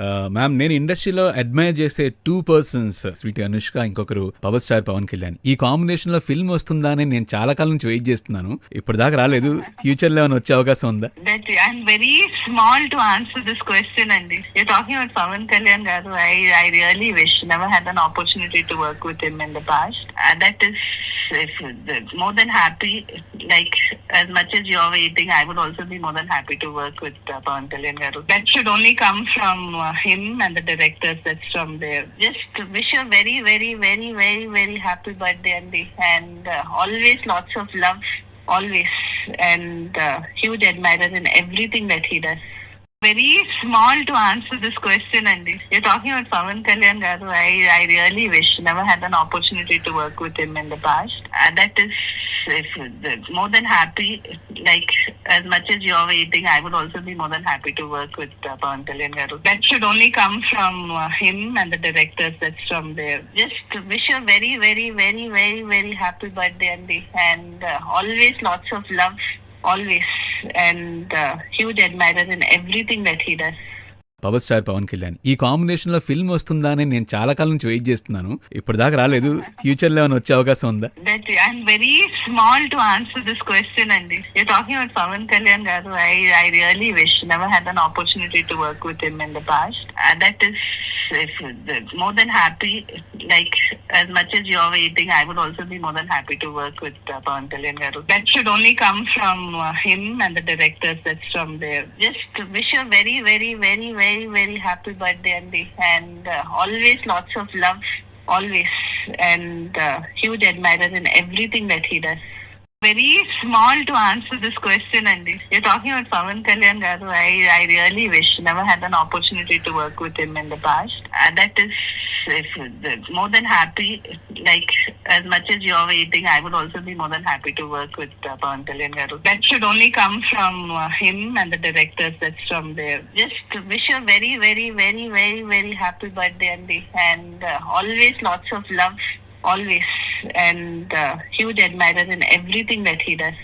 Uh, ma'am నేను ఇండస్ట్రీలో admire చేసే టూ పర్సన్స్ స్వీట్ అనుష్క ఇంకొకరు పవర్ స్టార్ పవన్ కళ్యాణ్. ఈ కాంబినేషన్లో ఫిల్మ్ వస్తుందా అని నేను చాలా కాలం నుంచి వెయిట్ చేస్తున్నాను. ఇప్పటిదాకా రాలేదు. ఫ్యూచర్లో ఏమైనా వచ్చే అవకాశం ఉందా? Very small to answer this question అండి. You talking about Pawan Kalyan కాదు I I really wish never had an opportunity to work with him in the past that is more than happy Like as much as you're waiting, I would also be more than happy to work with uh, Kalyan Garu. That should only come from uh, him and the directors. That's from there. Just wish you a very, very, very, very, very happy birthday, Andy, and uh, always lots of love always and uh, huge admirer in everything that he does very small to answer this question andy. You're talking about pavan kalyan garu i i really wish never had an opportunity to work with him in the past. Uh, that is if, more than happy like as much as you're waiting i would also be more than happy to work with uh, pavan kalyan garu that should only come from uh, him and the directors that's from there. Just wish you a very very very very very happy birthday andy. And uh, always lots of love always and huge admirer in everything that he does power star Pawan Kalyan ఈ కాంబినేషన్లో film వస్తుందా అని నేను చాలా కాలం నుంచి wait చేస్తున్నాను. ఇప్పటిదాకా రాలేదు. ఫ్యూచర్లో వచ్చే అవకాశం ఉందా? That I'm very small to answer this question అండి. You talking about Pawan Kalyan garu. I I really wish never had an opportunity to work with him in the past that is if, more than happy. Like as much as you're waiting, I would also be more than happy to work with uh, Pavan Kalyan Garu. That should only come from uh, him and the directors. That's from there. Just wish you a very, very, very, very, very happy birthday, Andy, and uh, always lots of love always and uh, huge admirer in everything that he does very small to answer this question andy you're talking about pavan kalyan garu i i really wish never had an opportunity to work with him in the past that is if, more than happy like as much as you're waiting i would also be more than happy to work with uh, pavan kalyan garu. That should only come from uh, him and the directors that's from there. Just wish you a very very very very very happy birthday andy. And uh, always lots of love always. And uh, huge admirer in everything that he does